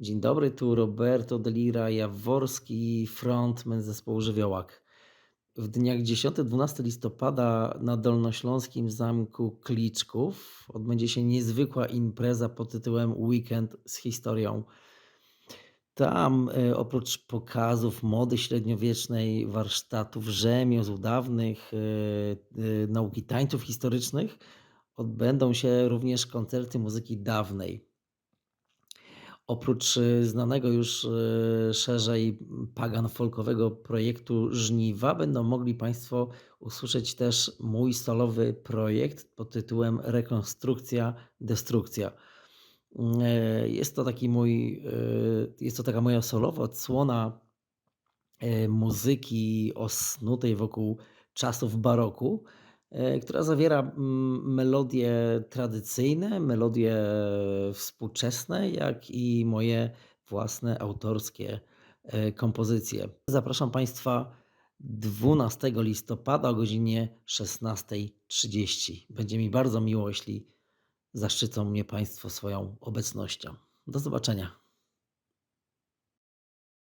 Dzień dobry, tu Roberto Delira Jaworski, frontman zespołu Żywiołak. W dniach 10-12 listopada na Dolnośląskim Zamku Kliczków odbędzie się niezwykła impreza pod tytułem Weekend z historią. Tam e, oprócz pokazów mody średniowiecznej, warsztatów rzemiosł dawnych, e, e, nauki tańców historycznych, odbędą się również koncerty muzyki dawnej. Oprócz y, znanego już y, szerzej pagan folkowego projektu Żniwa, będą mogli Państwo usłyszeć też mój solowy projekt pod tytułem Rekonstrukcja, Destrukcja. E, Jest to taki mój, y, jest to taka moja solowa odsłona muzyki osnutej wokół czasów baroku, która zawiera mm, melodie tradycyjne, melodie współczesne, jak i moje własne autorskie e, kompozycje. Zapraszam Państwa 12 listopada o godzinie 16.30. Będzie mi bardzo miło, jeśli zaszczycą mnie Państwo swoją obecnością. Do zobaczenia.